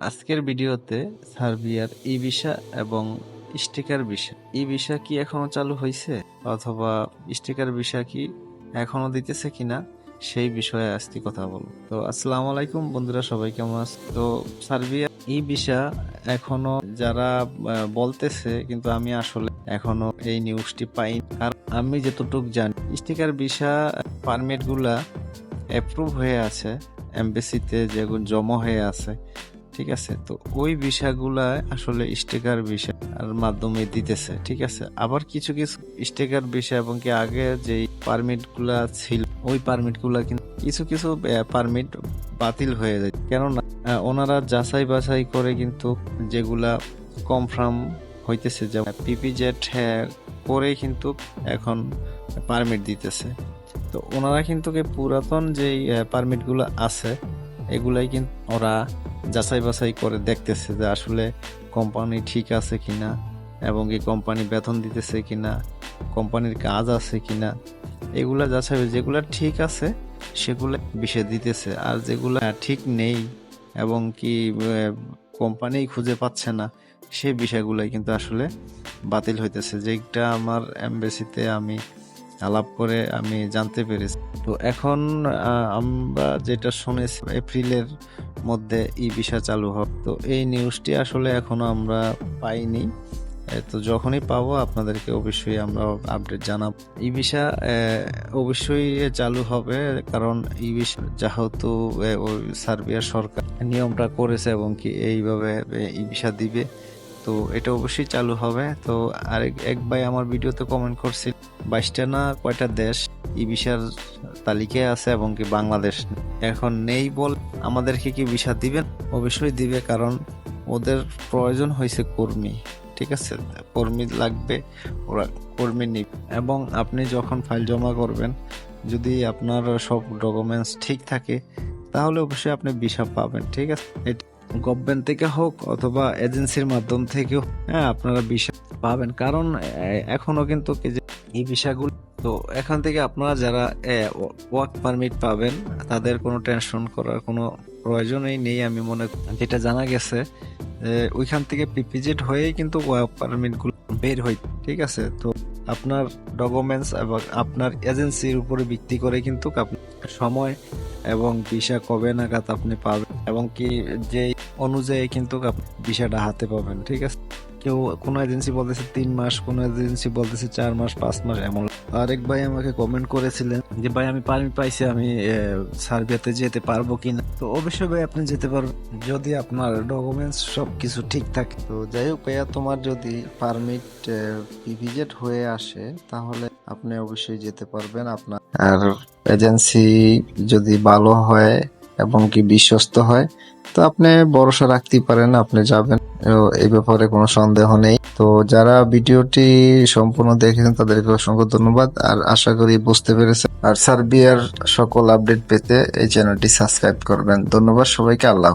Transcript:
আজকের ভিডিওতে সার্বিয়ার ই ভিসা এবং স্টিকার ভিসা। ই ভিসা কি এখনও চালু হয়েছে অথবা স্টিকার ভিসা কি এখনও দিতেছে কিনা? সেই বিষয়ে আজকে কথা বলব। তো আসসালামু আলাইকুম বন্ধুরা, সবাই কেমন আছে তো সার্বিয়া ই ভিসা এখনও যারা বলতেছে, কিন্তু আমি আসলে এখনও এই নিউজটি পাইনি। আর আমি যতটুকু জানি, স্টিকার ভিসা পারমিটগুলা অ্যাপ্রুভ হয়ে আছে, এমবেসিতে যেগুলো জমা হয়ে আছে ঠিক আছে? তো ওই ভিসাগুলা আসলে স্টিকার আর মাধ্যমে দিতেছে, ঠিক আছে? আবার কিছু কিছু স্টিকার ভিসা এবং কি আগে যে পারমিটগুলা ছিল, ওই পারমিটগুলা কিন্তু কিছু কিছু পারমিট বাতিল হয়ে যায়। কেননা ওনারা যাচাই বাছাই করে কিন্তু যেগুলা কনফার্ম হইতেছে, যেমন পিপি জেট করে কিন্তু এখন পারমিট দিতেছে। তো ওনারা কিন্তু পুরাতন যেই পারমিটগুলো আছে এগুলাই কিন্তু ওরা যাচাই বাছাই করে দেখতেছে যে আসলে কোম্পানি ঠিক আছে কিনা এবং কি কোম্পানি বেতন দিতেছে কিনা, কোম্পানির কাজ আছে কিনা। এগুলা যাচাই যেগুলা ঠিক আছে, সেগুলো বিষয় দিতেছে। আর যেগুলা ঠিক নেই এবং কি কোম্পানি খুঁজে পাচ্ছে না সেই বিষয়গুলোই কিন্তু আসলে বাতিল হইতেছে। যেটা আমার এমবেসিতে আমি আলাপ করে আমি জানতে পেরেছি। তো এখন আমরা যেটা শুনেছি, এপ্রিলের মধ্যে ই ভিসা চালু হবে। তো এই নিউজটি আসলে এখনও আমরা পাইনি। তো যখনই পাবো আপনাদেরকে অবশ্যই আমরা আপডেট জানাব। ই ভিসা অবশ্যই চালু হবে কারণ ই ভিসা যেহেতু সার্বিয়ার সরকার নিয়মটা করেছে এবং কি এইভাবে ই ভিসা দিবে। তো এটা অবশ্যই চালু হবে। তো আরেক, এক ভাই আমার ভিডিওতে কমেন্ট করছিল, বাইশটা না কয়টা দেশ ই ভিসার তালিকায় আছে এবং কি বাংলাদেশ এখন নেই বল, আমাদেরকে কি ভিসা দিবেন? অবশ্যই দিবে, কারণ ওদের প্রয়োজন হয়েছে কর্মী, ঠিক আছে? কর্মী লাগবে, ওরা কর্মী নিবে। এবং আপনি যখন ফাইল জমা করবেন, যদি আপনার সব ডকুমেন্টস ঠিক থাকে, তাহলে অবশ্যই আপনি ভিসা পাবেন, ঠিক আছে? গভর্নমেন্ট থেকে হোক অথবা এজেন্সির মাধ্যম থেকেও হ্যাঁ আপনারা ভিসা পাবেন। কারণ এ, এখনও কিন্তু এই ভিসাগুলো তো এখান থেকে আপনারা যারা ওয়ার্ক পারমিট পাবেন তাদের কোনো টেনশন করার কোনো প্রয়োজনই নেই আমি মনে। যেটা জানা গেছে ওইখান থেকে পিপিজেড হয়েই কিন্তু ওয়ার্ক পারমিটগুলো বের হয় ঠিক আছে? তো আপনার ডকুমেন্টস এবং আপনার এজেন্সির উপরে ভিত্তি করে কিন্তু আপনি সময় এবং ভিসা কবে নাগাদ আপনি পাবেন। এবং কি যে অনুযায়ী কিন্তু ভিসাটা হাতে পাবেন, ঠিক আছে? কেউ কোনো এজেন্সি বলতেছে তিন মাস, কোনো এজেন্সি বলতেছে চার মাস, পাঁচ মাস, এমন। আরেক ভাই আমাকে কমেন্ট করেছিলেন যে, ভাই, আমি পারমিট পাইছি, আমি সার্বিয়াতে যেতে পারব কিনা? তো অবশ্যই ভাই, আপনি যেতে পারবেন। যদি আপনার ডকুমেন্টস সব কিছু ঠিক থাকে, তো যাই হোক ভাইয়া, তোমার যদি পারমিট ভিজিট হয়ে আসে, তাহলে আপনি অবশ্যই যেতে পারবেন। আপনার আর এজেন্সি যদি ভালো হয় এবং কি বিশ্বস্ত হয়, তো আপনি ভরসা রাখতেই পারেন, আপনি যাবেন। এই ব্যাপারে কোনো সন্দেহ নেই। তো যারা ভিডিওটি সম্পূর্ণ দেখেছেন, তাদেরকে অসংখ্য ধন্যবাদ। আর আশা করি বুঝতে পেরেছেন। আর সার্বিয়ার সকল আপডেট পেতে এই চ্যানেলটি সাবস্ক্রাইব করবেন। ধন্যবাদ সবাইকে, আল্লাহ।